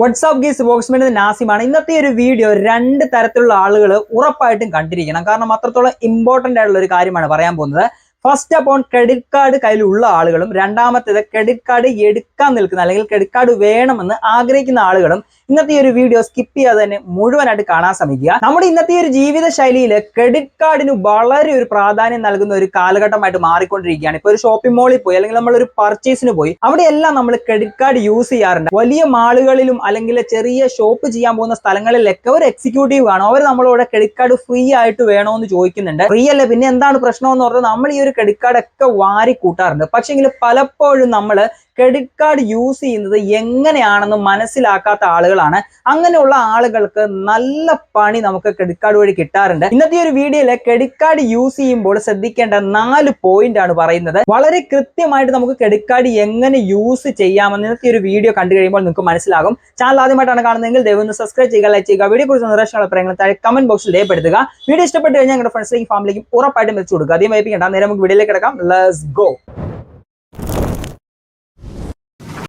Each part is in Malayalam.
വാട്സാപ്പ് ഗീസ് ബോക്സ്മെന്റ് നാസിമാണ്. ഇന്നത്തെ ഒരു വീഡിയോ രണ്ട് തരത്തിലുള്ള ആളുകൾ ഉറപ്പായിട്ടും കണ്ടിരിക്കണം. കാരണം അത്രത്തോളം ഇമ്പോർട്ടന്റ് ആയിട്ടുള്ള ഒരു കാര്യമാണ് പറയാൻ പോകുന്നത്. ഫസ്റ്റ് അപ്പോൺ ക്രെഡിറ്റ് കാർഡ് കയ്യിലുള്ള ആളുകളും രണ്ടാമത്തേത് ക്രെഡിറ്റ് കാർഡ് എടുക്കാൻ നിൽക്കുന്ന അല്ലെങ്കിൽ ക്രെഡിറ്റ് കാർഡ് വേണമെന്ന് ആഗ്രഹിക്കുന്ന ആളുകളും ഇന്നത്തെ ഒരു വീഡിയോ സ്കിപ്പ് ചെയ്യാതെ തന്നെ മുഴുവനായിട്ട് കാണാൻ ശ്രമിക്കുക. നമ്മുടെ ഇന്നത്തെ ഒരു ജീവിത ശൈലിയിൽ ക്രെഡിറ്റ് കാർഡിന് വളരെ ഒരു പ്രാധാന്യം നൽകുന്ന ഒരു കാലഘട്ടമായിട്ട് മാറിക്കൊണ്ടിരിക്കുകയാണ്. ഇപ്പൊ ഒരു ഷോപ്പിംഗ് മോളിൽ പോയി അല്ലെങ്കിൽ നമ്മൾ ഒരു പർച്ചേസിന് പോയി അവിടെയെല്ലാം നമ്മൾ ക്രെഡിറ്റ് കാർഡ് യൂസ് ചെയ്യാറുണ്ട്. വലിയ മാളുകളിലും അല്ലെങ്കിൽ ചെറിയ ഷോപ്പ് ചെയ്യാൻ പോകുന്ന സ്ഥലങ്ങളിലൊക്കെ ഒരു എക്സിക്യൂട്ടീവ് ആണ് അവർ നമ്മളോട് ക്രെഡിറ്റ് കാർഡ് ഫ്രീ ആയിട്ട് വേണോന്ന് ചോദിക്കുന്നുണ്ട്. ഫ്രീ അല്ലേ? പിന്നെ എന്താണ് പ്രശ്നം എന്ന് പറഞ്ഞാൽ നമ്മൾ ഈ ഒരു ക്രെഡിറ്റ് കാർഡ് ഒക്കെ വാരി കൂട്ടാറുണ്ട്. പക്ഷെങ്കിൽ പലപ്പോഴും നമ്മൾ ക്രെഡിറ്റ് കാർഡ് യൂസ് ചെയ്യുന്നത് എങ്ങനെയാണെന്ന് മനസ്സിലാക്കാത്ത ആളുകളാണ്. അങ്ങനെയുള്ള ആളുകൾക്ക് നല്ല പണി നമുക്ക് ക്രെഡിറ്റ് കാർഡ് വഴി കിട്ടാറുണ്ട്. ഇന്നത്തെ ഒരു വീഡിയോയിൽ ക്രെഡിറ്റ് കാർഡ് യൂസ് ചെയ്യുമ്പോൾ ശ്രദ്ധിക്കേണ്ട നാല് പോയിന്റ് ആണ് പറയുന്നത്. വളരെ കൃത്യമായിട്ട് നമുക്ക് ക്രെഡിറ്റ് കാർഡ് എങ്ങനെ യൂസ് ചെയ്യാമെന്ന് ഇന്നത്തെ ഒരു വീഡിയോ കണ്ടു കഴിയുമ്പോൾ നിങ്ങൾക്ക് മനസ്സിലാകും. ചാനൽ ആദ്യമായിട്ടാണ് കാണുന്നതെങ്കിൽ ദയവൊന്ന് സബ്സ്ക്രൈബ് ചെയ്യുക ലൈക്ക് ചെയ്യുക വീഡിയോ കുറിച്ച് നിർദ്ദേശങ്ങൾ അഭിപ്രായങ്ങൾ താഴെ കമന്റ് ബോക്സിൽ രേഖപ്പെടുത്തുക. വീഡിയോ ഇഷ്ടപ്പെട്ട് കഴിഞ്ഞാൽ ഞങ്ങളുടെ ഫ്രണ്ട്സിലേക്കും ഫാമിലിക്കും ഉറപ്പായിട്ടും വെച്ച് കൊടുക്കുക. അധികം വൈപ്പിക്കേണ്ട നേരെ നമുക്ക് വീഡിയോയിലേക്ക് കിടക്കാം. ലെറ്റ്സ് ഗോ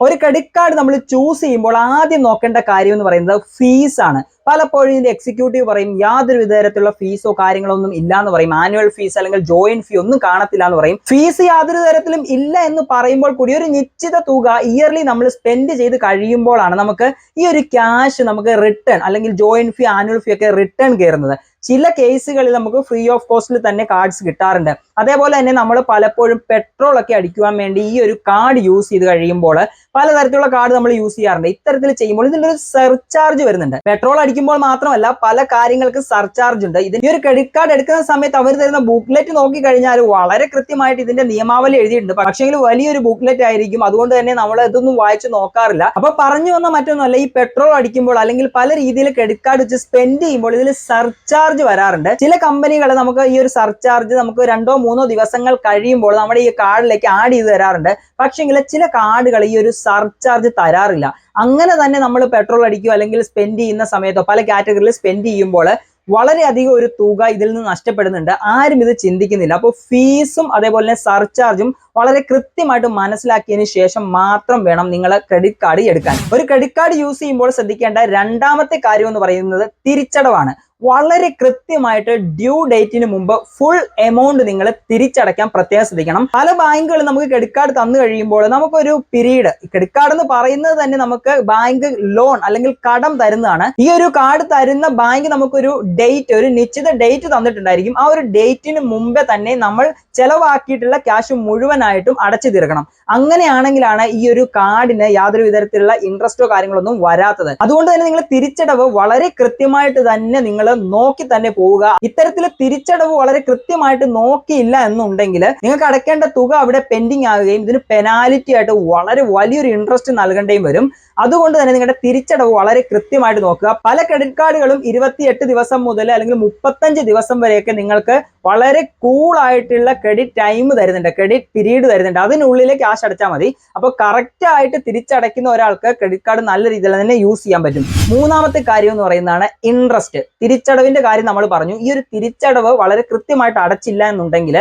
ഒരു ക്രെഡിറ്റ് കാർഡ് നമ്മൾ ചൂസ് ചെയ്യുമ്പോൾ ആദ്യം നോക്കേണ്ട കാര്യം എന്ന് പറയുന്നത് ഫീസ് ആണ്. പലപ്പോഴും ഇതിന്റെ എക്സിക്യൂട്ടീവ് പറയും യാതൊരു വിധത്തിലുള്ള ഫീസോ കാര്യങ്ങളോ ഒന്നും ഇല്ല എന്ന് പറയും. ആനുവൽ ഫീസ് അല്ലെങ്കിൽ ജോയിന്റ് ഫീ ഒന്നും കാണത്തില്ല എന്ന് പറയും. ഫീസ് യാതൊരു തരത്തിലും ഇല്ല എന്ന് പറയുമ്പോൾ കൂടി ഒരു നിശ്ചിത തുക ഇയർലി നമ്മൾ സ്പെൻഡ് ചെയ്ത് കഴിയുമ്പോഴാണ് നമുക്ക് ഈ ഒരു ക്യാഷ് നമുക്ക് റിട്ടേൺ അല്ലെങ്കിൽ ജോയിന്റ് ഫീ ആനുവൽ ഫീ ഒക്കെ റിട്ടേൺ കയറുന്നത്. ചില കേസുകളിൽ നമുക്ക് ഫ്രീ ഓഫ് കോസ്റ്റിൽ തന്നെ കാർഡ്സ് കിട്ടാറുണ്ട്. അതേപോലെ തന്നെ നമ്മൾ പലപ്പോഴും പെട്രോൾ ഒക്കെ അടിക്കുവാൻ വേണ്ടി ഈ ഒരു കാർഡ് യൂസ് ചെയ്ത് കഴിയുമ്പോൾ പലതരത്തിലുള്ള കാർഡ് നമ്മൾ യൂസ് ചെയ്യാറുണ്ട്. ഇത്തരത്തിൽ ചെയ്യുമ്പോൾ ഇതിലൊരു സർചാർജ് വരുന്നുണ്ട്. പെട്രോൾ അടിക്കുമ്പോൾ മാത്രമല്ല പല കാര്യങ്ങൾക്ക് സർചാർജ് ഉണ്ട്. ഇതിന് ഒരു ക്രെഡിറ്റ് കാർഡ് എടുക്കുന്ന സമയത്ത് അവർ തരുന്ന ബുക്ക്ലെറ്റ് നോക്കി കഴിഞ്ഞാൽ വളരെ കൃത്യമായിട്ട് ഇതിന്റെ നിയമാവലി എഴുതിയിട്ടുണ്ട്. പക്ഷേങ്കിൽ വലിയൊരു ബുക്ക്ലെറ്റ് ആയിരിക്കും. അതുകൊണ്ട് തന്നെ നമ്മൾ ഇതൊന്നും വായിച്ചു നോക്കാറില്ല. അപ്പൊ പറഞ്ഞു വന്ന മറ്റൊന്നുമല്ല ഈ പെട്രോൾ അടിക്കുമ്പോൾ അല്ലെങ്കിൽ പല രീതിയിൽ ക്രെഡിറ്റ് കാർഡ് വെച്ച് സ്പെൻഡ് ചെയ്യുമ്പോൾ ഇതിൽ സർചാർജ് വരാറുണ്ട്. ചില കമ്പനികൾ നമുക്ക് ഈ ഒരു സർചാർജ് നമുക്ക് രണ്ടോ മൂന്നോ ദിവസങ്ങൾ കഴിയുമ്പോൾ നമ്മുടെ ഈ കാർഡിലേക്ക് ആഡ് ചെയ്ത് തരാറുണ്ട്. പക്ഷേങ്കിൽ ചില കാർഡുകൾ ഈ ഒരു സർചാർജ് തരാറില്ല. അങ്ങനെ തന്നെ നമ്മൾ പെട്രോൾ അടിക്കുക അല്ലെങ്കിൽ സ്പെൻഡ് ചെയ്യുന്ന സമയത്തോ പല കാറ്റഗറിയിൽ സ്പെൻഡ് ചെയ്യുമ്പോൾ വളരെയധികം ഒരു തുക ഇതിൽ നിന്ന് നഷ്ടപ്പെടുന്നുണ്ട്. ആരും ഇത് ചിന്തിക്കുന്നില്ല. അപ്പോൾ ഫീസും അതേപോലെ തന്നെ സർചാർജും വളരെ കൃത്യമായിട്ട് മനസ്സിലാക്കിയതിന് ശേഷം മാത്രം വേണം നിങ്ങൾ ക്രെഡിറ്റ് കാർഡ് എടുക്കാൻ. ഒരു ക്രെഡിറ്റ് കാർഡ് യൂസ് ചെയ്യുമ്പോൾ ശ്രദ്ധിക്കേണ്ട രണ്ടാമത്തെ കാര്യം എന്ന് പറയുന്നത് തിരിച്ചടവാണ്. വളരെ കൃത്യമായിട്ട് ഡ്യൂ ഡേറ്റിന് മുമ്പ് ഫുൾ എമൗണ്ട് നിങ്ങൾ തിരിച്ചടയ്ക്കാൻ പ്രത്യേകം ശ്രദ്ധിക്കണം. പല ബാങ്കുകളും നമുക്ക് ക്രെഡിറ്റ് കാർഡ് തന്നു കഴിയുമ്പോൾ നമുക്കൊരു പീരീഡ് ക്രെഡിറ്റ് കാർഡ് എന്ന് പറയുന്നത് തന്നെ നമുക്ക് ബാങ്ക് ലോൺ അല്ലെങ്കിൽ കടം തരുന്നതാണ്. ഈ ഒരു കാർഡ് തരുന്ന ബാങ്ക് നമുക്കൊരു ഡേറ്റ് ഒരു നിശ്ചിത ഡേറ്റ് തന്നിട്ടുണ്ടായിരിക്കും. ആ ഒരു ഡേറ്റിന് മുമ്പേ തന്നെ നമ്മൾ ചെലവാക്കിയിട്ടുള്ള ക്യാഷ് മുഴുവനായിട്ടും അടച്ചു തീർക്കണം. അങ്ങനെയാണെങ്കിലാണ് ഈ ഒരു കാർഡിന് യാതൊരു വിധത്തിലുള്ള ഇൻട്രസ്റ്റോ കാര്യങ്ങളൊന്നും വരാത്തത്. അതുകൊണ്ട് തന്നെ നിങ്ങൾ തിരിച്ചടവ് വളരെ കൃത്യമായിട്ട് തന്നെ നിങ്ങൾ നോക്കി തന്നെ പോവുക. ഇത്തരത്തിൽ തിരിച്ചടവ് വളരെ കൃത്യമായിട്ട് നോക്കിയില്ല എന്നുണ്ടെങ്കിൽ നിങ്ങൾക്ക് അടയ്ക്കേണ്ട തുക അവിടെ പെൻഡിങ് ആകുകയും ഇതിന് പെനാലിറ്റി ആയിട്ട് വളരെ വലിയൊരു ഇൻട്രസ്റ്റ് നൽകേണ്ടിയും വരും. അതുകൊണ്ട് തന്നെ നിങ്ങളുടെ തിരിച്ചടവ് വളരെ കൃത്യമായിട്ട് നോക്കുക. പല ക്രെഡിറ്റ് കാർഡുകളും ഇരുപത്തിയെട്ട് ദിവസം മുതൽ അല്ലെങ്കിൽ മുപ്പത്തഞ്ച് ദിവസം വരെയൊക്കെ നിങ്ങൾക്ക് വളരെ കൂൾ ആയിട്ടുള്ള ക്രെഡിറ്റ് ടൈം തരുന്നുണ്ട്. ക്രെഡിറ്റ് പീരീഡ് തരുന്നുണ്ട്. അതിനുള്ളിൽ ക്യാഷ് അടച്ചാൽ മതി. അപ്പോൾ കറക്റ്റ് ആയിട്ട് തിരിച്ചടയ്ക്കുന്ന ഒരാൾക്ക് ക്രെഡിറ്റ് കാർഡ് നല്ല രീതിയിൽ തന്നെ യൂസ് ചെയ്യാൻ പറ്റും. മൂന്നാമത്തെ കാര്യം എന്ന് പറയുന്നതാണ് ഇൻട്രസ്റ്റ് തിരിച്ചടവിന്റെ കാര്യം നമ്മൾ പറഞ്ഞു. ഈ ഒരു തിരിച്ചടവ് വളരെ കൃത്യമായിട്ട് അടച്ചില്ല എന്നുണ്ടെങ്കിൽ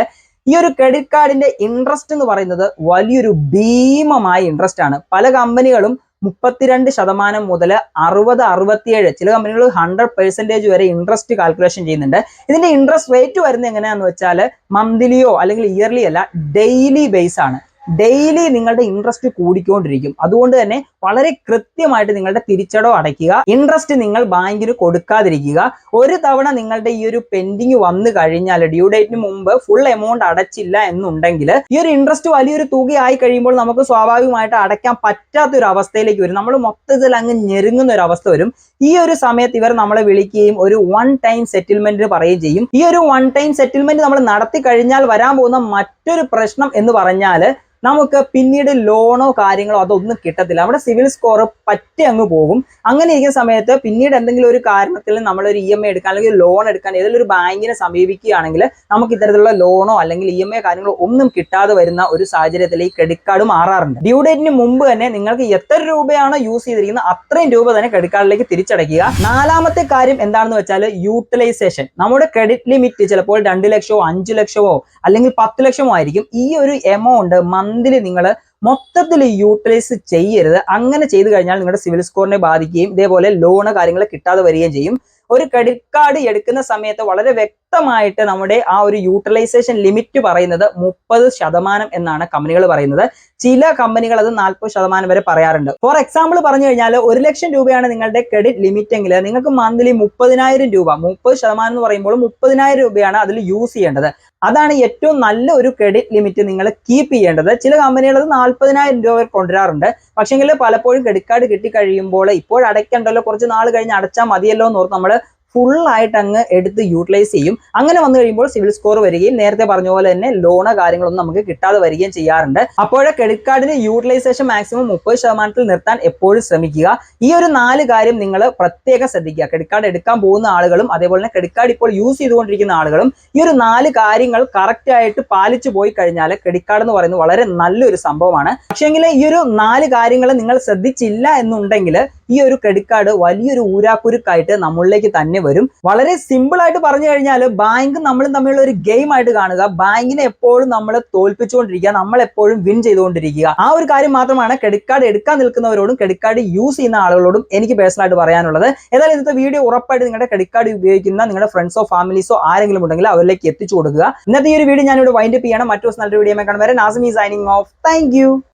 ഈ ഒരു ക്രെഡിറ്റ് കാർഡിന്റെ ഇൻട്രസ്റ്റ് എന്ന് പറയുന്നത് വലിയൊരു ഭീമമായ ഇൻട്രസ്റ്റ് ആണ്. പല കമ്പനികളും മുപ്പത്തിരണ്ട് ശതമാനം മുതൽ അറുപത് അറുപത്തിയേഴ് ചില കമ്പനികൾ ഹൺഡ്രഡ് പെർസെന്റേജ് വരെ ഇൻട്രസ്റ്റ് കാൽക്കുലേഷൻ ചെയ്യുന്നുണ്ട്. ഇതിന്റെ ഇൻട്രസ്റ്റ് റേറ്റ് വരുന്നത് എങ്ങനെയാണെന്ന് വെച്ചാൽ മന്ത്ലിയോ അല്ലെങ്കിൽ ഇയർലി അല്ല ഡെയിലി ബേസ് ആണ്. ഡെയിലി നിങ്ങളുടെ ഇൻട്രസ്റ്റ് കൂടിക്കൊണ്ടിരിക്കും. അതുകൊണ്ട് തന്നെ വളരെ കൃത്യമായിട്ട് നിങ്ങളുടെ തിരിച്ചടവ് അടയ്ക്കുക. ഇൻട്രസ്റ്റ് നിങ്ങൾ ബാങ്കിന് കൊടുക്കാതിരിക്കുക. ഒരു തവണ നിങ്ങളുടെ ഈ ഒരു പെൻഡിങ് വന്നു കഴിഞ്ഞാൽ ഡ്യൂ ഡേറ്റിന് മുമ്പ് ഫുൾ എമൗണ്ട് അടച്ചില്ല എന്നുണ്ടെങ്കിൽ ഈ ഒരു ഇൻട്രസ്റ്റ് വലിയൊരു തുകയായി കഴിയുമ്പോൾ നമുക്ക് സ്വാഭാവികമായിട്ട് അടയ്ക്കാൻ പറ്റാത്ത ഒരു അവസ്ഥയിലേക്ക് വരും. നമ്മൾ മൊത്തത്തിൽ അങ്ങ് ഞെരുങ്ങുന്ന ഒരു അവസ്ഥ വരും. ഈ ഒരു സമയത്ത് ഇവർ നമ്മളെ വിളിക്കുകയും ഒരു വൺ ടൈം സെറ്റിൽമെന്റ് പറയുകയും ചെയ്യും. ഈ ഒരു വൺ ടൈം സെറ്റിൽമെന്റ് നമ്മൾ നടത്തി കഴിഞ്ഞാൽ വരാൻ പോകുന്ന മറ്റൊരു പ്രശ്നം എന്ന് പറഞ്ഞാൽ നമുക്ക് പിന്നീട് ലോണോ കാര്യങ്ങളോ അതൊന്നും കിട്ടത്തില്ല. നമ്മുടെ സിവിൽ സ്കോർ പറ്റി അങ്ങ് പോകും. അങ്ങനെ ഇരിക്കുന്ന സമയത്ത് പിന്നീട് എന്തെങ്കിലും ഒരു കാരണത്തിൽ നമ്മളൊരു ഇ എം ഐ എടുക്കാൻ അല്ലെങ്കിൽ ലോൺ എടുക്കാൻ ഏതെങ്കിലും ഒരു ബാങ്കിനെ സമീപിക്കുകയാണെങ്കിൽ നമുക്ക് ഇത്തരത്തിലുള്ള ലോണോ അല്ലെങ്കിൽ ഇ എം ഐ കാര്യങ്ങളോ ഒന്നും കിട്ടാതെ വരുന്ന ഒരു സാഹചര്യത്തിൽ ഈ ക്രെഡിറ്റ് കാർഡ് മാറാറുണ്ട്. ഡ്യൂ ഡേറ്റിന് മുമ്പ് തന്നെ നിങ്ങൾക്ക് എത്ര രൂപയാണ് യൂസ് ചെയ്തിരിക്കുന്നത് അത്രയും രൂപ തന്നെ ക്രെഡിറ്റ് കാർഡിലേക്ക് തിരിച്ചടയ്ക്കുക. നാലാമത്തെ കാര്യം എന്താണെന്ന് വെച്ചാൽ യൂട്ടിലൈസേഷൻ നമ്മുടെ ക്രെഡിറ്റ് ലിമിറ്റ് ചിലപ്പോൾ രണ്ട് ലക്ഷമോ അഞ്ച് ലക്ഷമോ അല്ലെങ്കിൽ പത്ത് ലക്ഷമോ ആയിരിക്കും. ഈ ഒരു എമൗണ്ട് മന്ത്ലി നിങ്ങൾ മൊത്തത്തിൽ യൂട്ടിലൈസ് ചെയ്യരുത്. അങ്ങനെ ചെയ്തു കഴിഞ്ഞാൽ നിങ്ങളുടെ സിവിൽ സ്കോറിനെ ബാധിക്കുകയും ഇതേപോലെ ലോണ് കാര്യങ്ങൾ കിട്ടാതെ വരികയും ചെയ്യും. ഒരു ക്രെഡിറ്റ് കാർഡ് എടുക്കുന്ന സമയത്ത് വളരെ വ്യക്തമായിട്ട് നമ്മുടെ ആ ഒരു യൂട്ടിലൈസേഷൻ ലിമിറ്റ് പറയുന്നത് മുപ്പത് ശതമാനം എന്നാണ് കമ്പനികൾ പറയുന്നത്. ചില കമ്പനികൾ അത് നാൽപ്പത് ശതമാനം വരെ പറയാറുണ്ട്. ഫോർ എക്സാമ്പിൾ പറഞ്ഞു കഴിഞ്ഞാൽ ഒരു ലക്ഷം രൂപയാണ് നിങ്ങളുടെ ക്രെഡിറ്റ് ലിമിറ്റ് എങ്കിൽ നിങ്ങൾക്ക് മന്ത്ലി മുപ്പതിനായിരം രൂപ മുപ്പത് ശതമാനം എന്ന് പറയുമ്പോൾ മുപ്പതിനായിരം രൂപയാണ് അതിൽ യൂസ് ചെയ്യേണ്ടത്. അതാണ് ഏറ്റവും നല്ല ഒരു ക്രെഡിറ്റ് ലിമിറ്റ് നിങ്ങൾ കീപ്പ് ചെയ്യേണ്ടത്. ചില കമ്പനികൾ അത് നാൽപ്പതിനായിരം രൂപ വരെ കൊണ്ടുവരാറുണ്ട്. പക്ഷേങ്കിൽ പലപ്പോഴും ക്രെഡിറ്റ് കാർഡ് കിട്ടിക്കഴിയുമ്പോൾ ഇപ്പോൾ അടയ്ക്കണ്ടല്ലോ കുറച്ച് നാൾ കഴിഞ്ഞ് അടച്ചാൽ മതിയല്ലോ എന്ന് ഓർത്ത് നമ്മൾ ഫുൾ ആയിട്ട് അങ്ങ് എടുത്ത് യൂട്ടിലൈസ് ചെയ്യും. അങ്ങനെ വന്നു കഴിയുമ്പോൾ സിവിൽ സ്കോർ വരികയും നേരത്തെ പറഞ്ഞ പോലെ തന്നെ ലോണ് കാര്യങ്ങളൊന്നും നമുക്ക് കിട്ടാതെ വരികയും ചെയ്യാറുണ്ട്. അപ്പോഴേ ക്രെഡിറ്റ് കാർഡിന്റെ യൂട്ടിലൈസേഷൻ മാക്സിമം മുപ്പത് ശതമാനത്തിൽ നിർത്താൻ എപ്പോഴും ശ്രമിക്കുക. ഈ ഒരു നാല് കാര്യം നിങ്ങൾ പ്രത്യേകം ശ്രദ്ധിക്കുക. ക്രെഡിറ്റ് കാർഡ് എടുക്കാൻ പോകുന്ന ആളുകളും അതേപോലെ തന്നെ ക്രെഡിറ്റ് കാർഡ് ഇപ്പോൾ യൂസ് ചെയ്തുകൊണ്ടിരിക്കുന്ന ആളുകളും ഈ ഒരു നാല് കാര്യങ്ങൾ കറക്റ്റ് ആയിട്ട് പാലിച്ചു പോയി കഴിഞ്ഞാൽ ക്രെഡിറ്റ് കാർഡ് എന്ന് പറയുന്നത് വളരെ നല്ലൊരു സംഭവമാണ്. പക്ഷേങ്കിൽ ഈ ഒരു നാല് കാര്യങ്ങൾ നിങ്ങൾ ശ്രദ്ധിച്ചില്ല എന്നുണ്ടെങ്കിൽ ഈ ഒരു ക്രെഡിറ്റ് കാർഡ് വലിയൊരു ഊരാക്കുരുക്കായിട്ട് നമ്മളിലേക്ക് തന്നെ വരും. വളരെ സിമ്പിൾ ആയിട്ട് പറഞ്ഞു കഴിഞ്ഞാൽ ബാങ്ക് നമ്മളും തമ്മിലുള്ള ഒരു ഗെയിം ആയിട്ട് കാണുക. ബാങ്കിനെ എപ്പോഴും നമ്മൾ തോൽപ്പിച്ചുകൊണ്ടിരിക്കുക. നമ്മൾ എപ്പോഴും വിൻ ചെയ്തുകൊണ്ടിരിക്കുക. ആ ഒരു കാര്യം മാത്രമാണ് ക്രെഡിറ്റ് കാർഡ് എടുക്കാൻ നിൽക്കുന്നവരോടും ക്രെഡിറ്റ് കാർഡ് യൂസ് ചെയ്യുന്ന ആളുകളോടും എനിക്ക് പേഴ്സണൽ ആയിട്ട് പറയാനുള്ളത്. ഏതായാലും ഇന്നത്തെ വീഡിയോ ഉറപ്പായിട്ട് നിങ്ങളുടെ ക്രെഡിറ്റ് കാർഡ് ഉപയോഗിക്കുന്ന നിങ്ങളുടെ ഫ്രണ്ട്സോ ഫാമിലീസോ ആരെങ്കിലും ഉണ്ടെങ്കിൽ അവരിലേക്ക് എത്തിച്ചു കൊടുക്കുക. ഇന്നത്തെ ഈ ഒരു വീഡിയോ ഞാനിവിടെ വൈൻഡപ്പ് ചെയ്യണം. മറ്റു ദിവസം നല്ലൊരു വീഡിയോ കാണും. വരെ നാസമി സൈനിങ് ഓഫ് താങ്ക്